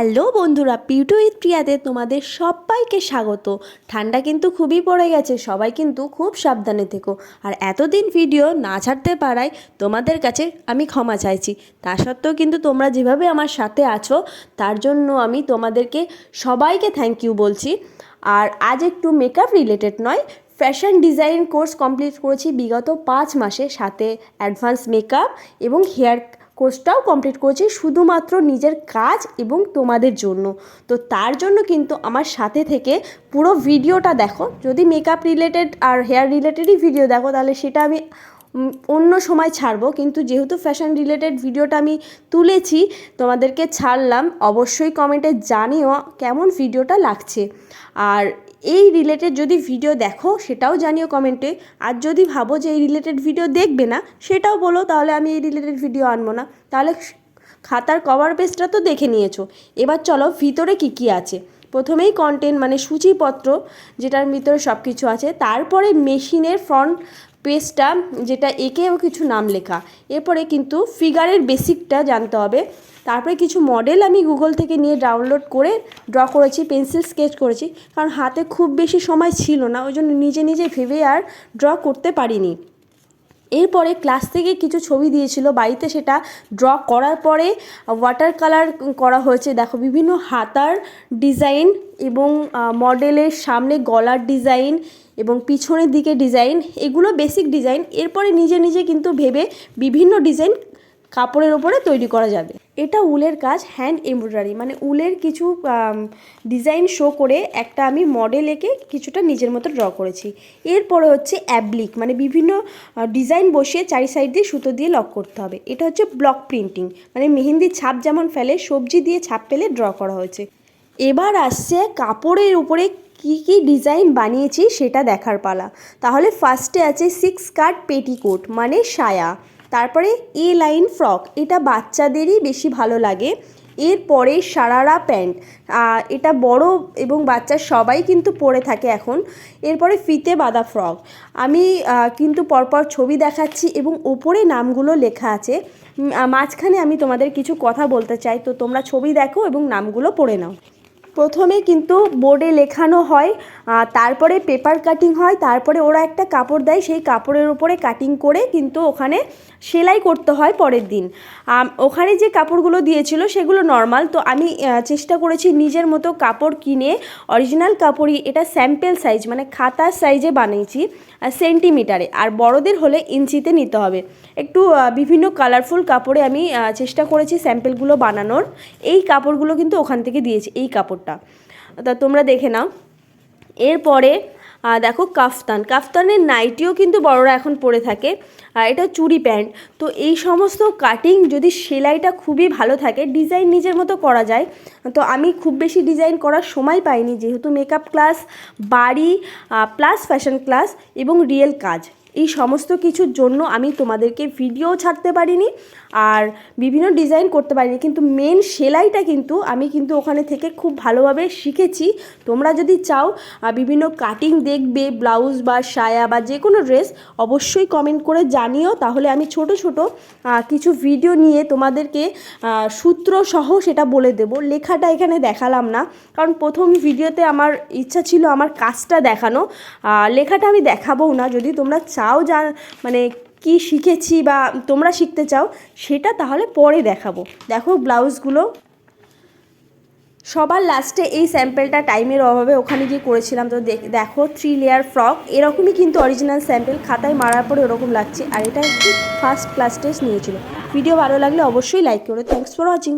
Hello বন্ধুরা পিউটু প্রিয়াতে তোমাদের সবাইকে স্বাগত। ঠান্ডা কিন্তু খুবই পড়ে গেছে, সবাই কিন্তু খুব সাবধানে থেকো। আর এতদিন ভিডিও না ছাড়তে পারায় তোমাদের কাছে আমি ক্ষমা চাইছি। তা সত্ত্বেও কিন্তু তোমরা যেভাবে আমার সাথে আছো, তার জন্য আমি তোমাদেরকে সবাইকে থ্যাংক ইউ বলছি। আর আজ একটু মেকআপ রিলেটেড নয় ফ্যাশন ডিজাইন কোর্স কমপ্লিট করেছি বিগত পাঁচ মাসে সাথে অ্যাডভান্স মেকআপ এবং হেয়ার কোর্সটাও কমপ্লিট করেছি শুধুমাত্র নিজের কাজ এবং তোমাদের জন্য। তো তার জন্য কিন্তু আমার সাথে থেকে পুরো ভিডিওটা দেখো। যদি মেকআপ রিলেটেড আর হেয়ার রিলেটেডই ভিডিও দেখো, তাহলে সেটা আমি অন্য সময় ছাড়বো, কিন্তু যেহেতু ফ্যাশন রিলেটেড ভিডিওটা আমি তুলেছি, তোমাদেরকে ছাড়লাম, অবশ্যই কমেন্টে জানিও কেমন ভিডিওটা লাগছে। আর এই রিলেটেড যদি ভিডিও দেখো, সেটাও জানিও কমেন্টে আর যদি ভাবো যে এই রিলেটেড ভিডিও দেখবে না, সেটাও বলো, তাহলে আমি এই রিলেটেড ভিডিও আনব না। তাহলে খাতার কভার পেজটা তো দেখে নিয়েছো। এবার চলো, ভিতরে কি কি আছে? প্রথমেই কন্টেন্ট মানে সূচিপত্র, যেটার ভিতরে সব কিছু আছে। তারপরে মেশিনের ফ্রন্ট পেজটা, যেটা এঁকেও কিছু নাম লেখা। এরপরে কিন্তু ফিগারের বেসিকটা জানতে হবে। তারপরে কিছু মডেল আমি গুগল থেকে নিয়ে ডাউনলোড করে ড্র করেছি পেন্সিল স্কেচ করেছি, কারণ হাতে খুব বেশি সময় ছিল না, ওই জন্য নিজে নিজে ভেবে আর ড্র করতে পারিনি। এরপরে ক্লাস থেকে কিছু ছবি দিয়েছিল। বাড়িতে সেটা ড্র করার পরে ওয়াটার কালার করা হয়েছে। দেখো, বিভিন্ন হাতার ডিজাইন এবং মডেলের সামনে গলার ডিজাইন এবং পিছনের দিকে ডিজাইন এগুলো বেসিক ডিজাইন এরপরে নিজে নিজে কিন্তু ভেবে বিভিন্ন ডিজাইন কাপড়ের ওপরে তৈরি করা যাবে। এটা উলের কাজ হ্যান্ড এমব্রয়ডারি মানে উলের কিছু ডিজাইন শো করে একটা আমি মডেল এঁকে কিছুটা নিজের মতো ড্র করেছি। এরপরে হচ্ছে অ্যাবলিক মানে বিভিন্ন ডিজাইন বসিয়ে চারি সাইড দিয়ে সুতো দিয়ে লক করতে হবে। এটা হচ্ছে ব্লক প্রিন্টিং মানে মেহেন্দির ছাপ যেমন ফেলে, সবজি দিয়ে ছাপ ফেলে ড্র করা হয়েছে। এবার আসছে কাপড়ের উপরে কি কি ডিজাইন বানিয়েছি সেটা দেখার পালা। তাহলে ফার্স্টে আছে সিক্স কাট পেটিকোট মানে সায়া। তারপরে এ লাইন ফ্রক, এটা বাচ্চাদেরই বেশি ভালো লাগে। এরপরে সারারা প্যান্ট এটা বড় এবং বাচ্চা সবাই কিন্তু পরে থাকে এখন। এরপরে ফিতে বাঁধা ফ্রক, আমি কিন্তু পরপর ছবি দেখাচ্ছি এবং ওপরে নামগুলো লেখা আছে। মাঝখানে আমি তোমাদের কিছু কথা বলতে চাই, তো তোমরা ছবি দেখো এবং নামগুলো পড়ে নাও। প্রথমে কিন্তু বোর্ডে লেখানো হয় তারপরে পেপার কাটিং হয়, তারপরে ওরা একটা কাপড় দেয়, সেই কাপড়ের উপরে কাটিং করে কিন্তু ওখানে সেলাই করতে হয় পরের দিন। ওখানে যে কাপড়গুলো দিয়েছিল সেগুলো নর্মাল তো আমি চেষ্টা করেছি নিজের মতো কাপড় কিনে অরিজিনাল কাপড়ই, এটা স্যাম্পেল সাইজ মানে খাতার সাইজে বানিয়েছি সেন্টিমিটারে আর বড়দের হলে ইঞ্চিতে নিতে হবে। একটু বিভিন্ন কালারফুল কাপড়ে আমি চেষ্টা করেছি স্যাম্পেলগুলো বানানোর। এই কাপড়গুলো কিন্তু ওখান থেকে দিয়েছি, এই কাপড়টা। তা তোমরা দেখে নাও। এরপরে দেখো কাফতান। কাফতানের নাইটিও কিন্তু বড়রা এখন পরে থাকে। আর এটা চুড়ি প্যান্ট। তো এই সমস্ত কাটিং যদি সেলাইটা খুবই ভালো থাকে, ডিজাইন নিজের মতো করা যায়। তো আমি খুব বেশি ডিজাইন করার সময় পাইনি, যেহেতু মেকআপ ক্লাস, বাড়ি প্লাস ফ্যাশন ক্লাস এবং রিয়েল কাজ। এই সমস্ত কিছুর জন্য আমি তোমাদেরকে ভিডিও ছাড়তে পারিনি আর বিভিন্ন ডিজাইন করতে পারিনি। কিন্তু মেন সেলাইটা কিন্তু আমি কিন্তু ওখানে থেকে খুব ভালোভাবে শিখেছি। তোমরা যদি চাও বিভিন্ন কাটিং দেখবে ব্লাউজ বা সায়া বা যে কোনো ড্রেস অবশ্যই কমেন্ট করে জানিও। তাহলে আমি ছোট ছোট কিছু ভিডিও নিয়ে তোমাদেরকে সূত্র সহ সেটা বলে দেব। লেখাটা এখানে দেখালাম না, কারণ প্রথম ভিডিওতে আমার ইচ্ছা ছিল আমার কাজটা দেখানো। লেখাটা আমি দেখাবও না। যদি তোমরা চাও যা মানে কি শিখেছি বা তোমরা শিখতে চাও, সেটা তাহলে পরে দেখাবো। দেখো ব্লাউজগুলো। সবার লাস্টে এই স্যাম্পেলটা টাইমের অভাবে ওখানে গিয়ে করেছিলাম। তো দেখো থ্রি লেয়ার ফ্রক এরকমই কিন্তু অরিজিনাল স্যাম্পেল। খাতায় মারার পরে ওরকম লাগছে। আর এটা একটু ফার্স্ট ক্লাস টেস্ট নিয়েছিল। ভিডিও ভালো লাগলে অবশ্যই লাইক করো। Thanks for watching